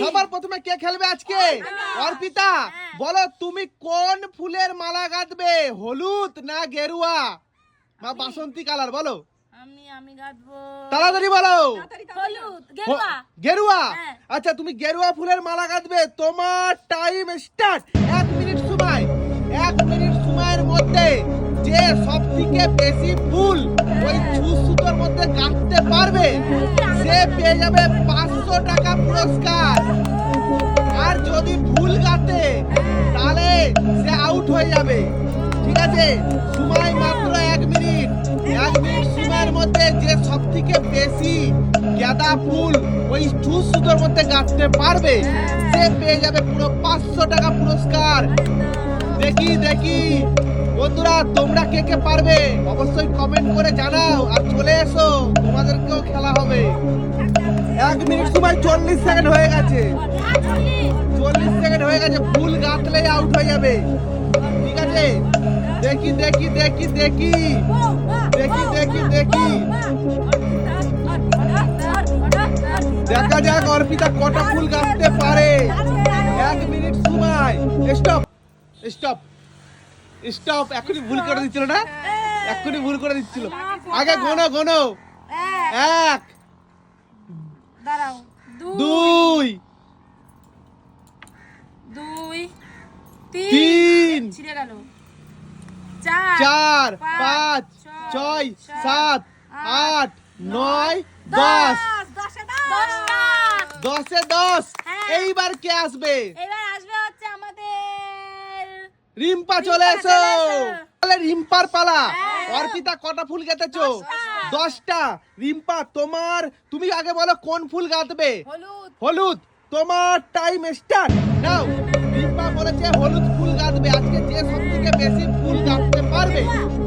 সবার প্রথমে কে খেলবে আজকে? অর্পিতা। বলো তুমি কোন ফুলের মালা গাঁথবে হলুদ না গেরুয়া? বা বাসন্তী কালার বলো। আমি আমি গাঁথবো তাড়াতাড়ি বলো। হলুদ গেরুয়া। গেরুয়া? হ্যাঁ। আচ্ছা তুমি গেরুয়া ফুলের মালা গাঁথবে তোমার টাইম স্টার্ট এক মিনিট সময়। এক মিনিট সময়ের মধ্যে যে সব থেকে বেশি ফুল ওই ছু সুতোর মধ্যে গাঁথতে পারবে, সে পেয়ে যাবে পাঁচশো টাকা পুরস্কার। আর যদি ভুল গাঁথে তাহলে সে আউট হয়ে যাবে। ঠিক আছে? সময় মাত্র এক মিনিট। এক মিনিট সময়ের মধ্যে যে সব থেকে বেশি গাঁদা ফুল ওই ছুঁচ সুতোর মধ্যে গাঁথতে পারবে, সে পেয়ে যাবে পুরো পাঁচশো টাকা পুরস্কার। দেখি দেখি। বন্ধুরা, তোমরা কে কে পারবে? অবশ্যই কমেন্ট করে জানাও আর চলে এসো। তোমাদেরকেও খেলা হবে। এক মিনিট সময় চল্লিশ সেকেন্ড হয়ে গেছে। চল্লিশ সেকেন্ড হয়ে গেছে। ফুল গাঁথলেই আউট হয়ে যাবে। ঠিক আছে? দেখি দেখি দেখি দেখি। দেখি দেখি দেখি। দেখা যাক, অর্পিতা কটা ফুল গাঁথতে পারে। এক মিনিট সময়। স্টপ স্টপ স্টপ এখনই ভুল করে দিচ্ছিল না? এখনই ভুল করে দিচ্ছিল। আগে গোনো গোনো। এক। দুই। দুই। তিন। চার পাঁচ ছয় সাত আট নয় দশ। দশে। দশ হ্যাঁ। এইবার কে আসবে? রিম্পা চলে এসো। তাহলে রিম্পার পালা। হ্যাঁ। অর্পিতা কটা ফুল গেতেছো দশটা। রিম্পা তোমার তুমি আগে বলো কোন ফুল গাঁথবে? হলুদ। হলুদ। তোমার টাইম স্টার্ট নাও রিম্পা বলেছে হলুদ ফুল গাঁথবে। আজকে যে সব থেকে বেশি ফুল গাঁথতে পারবে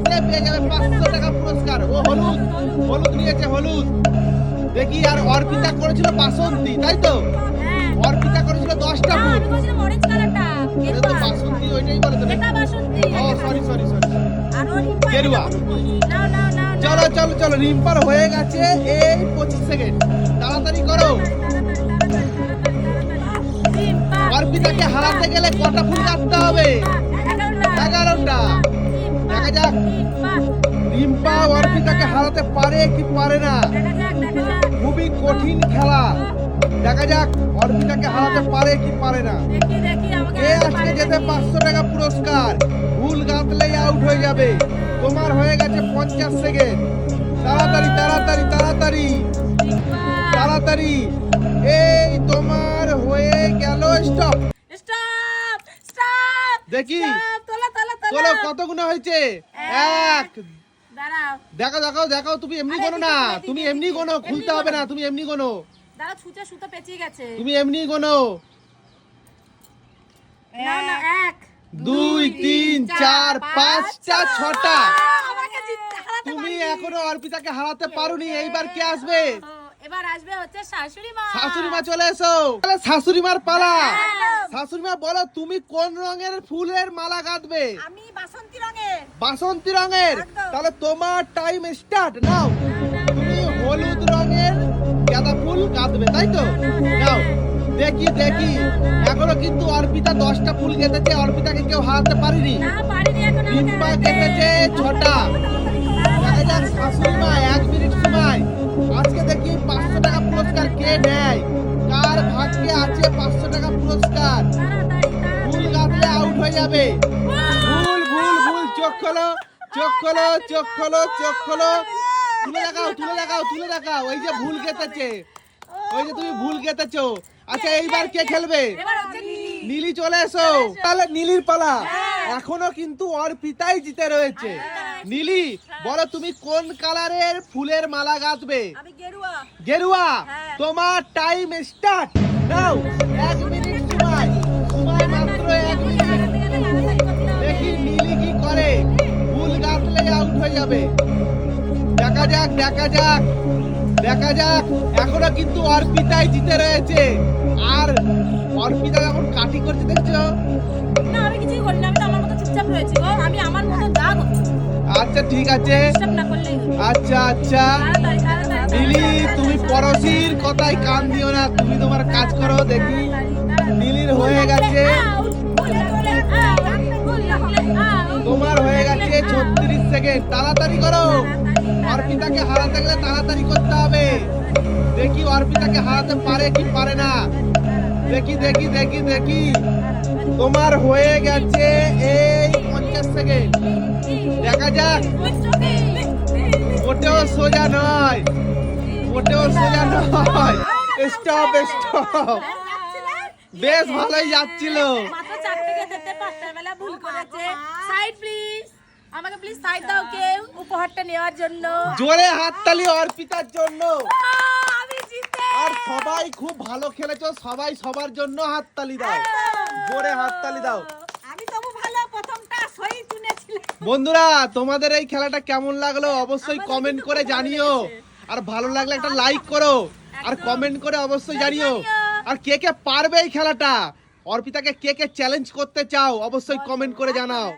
সে পেয়ে যাবে পাঁচশো টাকা পুরস্কার। ও হলুদ হলুদ নিয়েছে হলুদ। দেখি আর অর্পিতা করেছিল বাসন্তী তাই তো? হ্যাঁ। অর্পিতা করেছিল দশটা ফুল। গেরুয়া। চলো চলো চলো, রিম্পার হয়ে গেছে এই পঁচিশ সেকেন্ড তাড়াতাড়ি করো। অর্পিতাকে হারাতে গেলে কটা ফুল কাটতে হবে? এগারোটা। দেখা যাক। রিম্পা অর্পিতাকে হারাতে পারে কি পারে না? খুবই কঠিন খেলা। দেখা যাক অর্পিতাকে হারাতে পারে কি পারে না। কে আজকে যেতে পাঁচশো টাকা পুরস্কার? ভুল গাঁথলেই আউট হয়ে যাবে। তোমার হয়ে গেছে পঞ্চাশ সেকেন্ড। তাড়াতাড়ি তাড়াতাড়ি তাড়াতাড়ি। তাড়াতাড়ি। এই তোমার হয়ে গেল। স্টপ দেখি। তোলা তোলা চলো হয়েছে? এক দেখো দেখো দেখো তুমি এমনি গোনো না তুমি এমনি গোনো খুলতে হবে না তুমি এমনি গোনো। দাঁড়াও ছুঁচে সুতো পেঁচিয়ে গেছে। তুমি এমনি গোনো। না না এক দুই তিন চার পাঁচটা ছটা। আমাকে জিততে হারাতে তুমি এখনও অর্পিতাকে হারাতে পারোনি এইবার কে আসবে? এবার আসবে হচ্ছে শাশুড়ি মা শাশুড়ি মা চলে এসো। তাহলে শাশুড়ি মার পালা। একদম। শাশুড়ি মা বলো তুমি কোন রঙের ফুলের মালা গাঁথবে আমি রঙের বাসন্তী রঙের। তাহলে তোমার টাইম স্টার্ট নাও। তুমি হলুদ রঙের গাঁদা ফুল কাঁদবে তাই তো? নাও। দেখি দেখি। এখনও কিন্তু অর্পিতা দশটা ফুল গেঁথেছে। অর্পিতাকে কেউ হারাতে পারেনি। হারাতে। গেঁথেছে ছটা। দেখা যাক শাশুড়ি মা এক মিনিট সময়। আজকে দেখি পাঁচশো টাকা পুরস্কার কে নেয়? কার ভাগ্যে আছে পাঁচশো টাকা পুরস্কার? তাড়াতাড়ি। গাঁথলে আউট হয়ে যাবে। চোখ খোলো চোখ খোলো চোখ খোলো চোখ খোলো। তুলে দেখাও তুলে দেখাও তুলে দেখাও। ওই যে ভুল গেতেছে ওই যে তুমি ভুল গেতেছো আচ্ছা এইবার কে খেলবে? নীলি। চলে এসো। তাহলে নীলির পালা। এখনও কিন্তু অর্পিতাই জিতে রয়েছে। নীলি বলো তুমি কোন কালারের ফুলের মালা গাঁথবে? গেরুয়া। গেরুয়া? হ্যাঁ। তোমার টাইম স্টার্ট নাও এক যাক দেখা যাক। দেখা যাক। এখনও কিন্তু অর্পিতাই জিতে রয়েছে। আর অর্পিতা এখন কাটি করছে দেখছ? আচ্ছা ঠিক আছে। আচ্ছা আচ্ছা। দিলি তুমি পড়শির কথায় কান দিও না। তুমি তোমার কাজ করো দেখি। দিলির হয়ে গেছে। তোমার হয়ে গেছে ছত্রিশ সেকেন্ড। তাড়াতাড়ি করো। অর্পিতাকে হারাতে গেলে তাড়াতাড়ি করতে হবে। দেখি অর্পিতাকে হারাতে পারে কি পারে না। দেখি দেখি দেখি দেখি। তোমার হয়ে গেছে এই পঞ্চাশ সেকেন্ড। দেখা যাক। মোটেও সোজা নয়। মোটেও সোজা নয়। স্টপ স্টপ বেশ ভালোই যাচ্ছিল। সাইড প্লিজ আমাকে প্লিজ সাইড দাও কেউ উপহারটা নেওয়ার জন্য। জোরে হাততালি অর্পিতার জন্য। আমি জিতে। আর সবাই খুব ভালো খেলেছো সবাই সবার জন্য হাততালি দাও। জোরে হাততালি দাও। আমি তবু ভালো প্রথমটা সই তুলেছিলাম। বন্ধুরা তোমাদের এই খেলাটা কেমন লাগল অবশ্যই কমেন্ট করে জানিও। আর ভালো লাগলে একটা লাইক করো। আর কমেন্ট করে অবশ্যই জানিও। আর কে কে পারবে এই খেলাটা? অর্পিতাকে কে কে চ্যালেঞ্জ করতে চাও অবশ্যই কমেন্ট করে জানাও।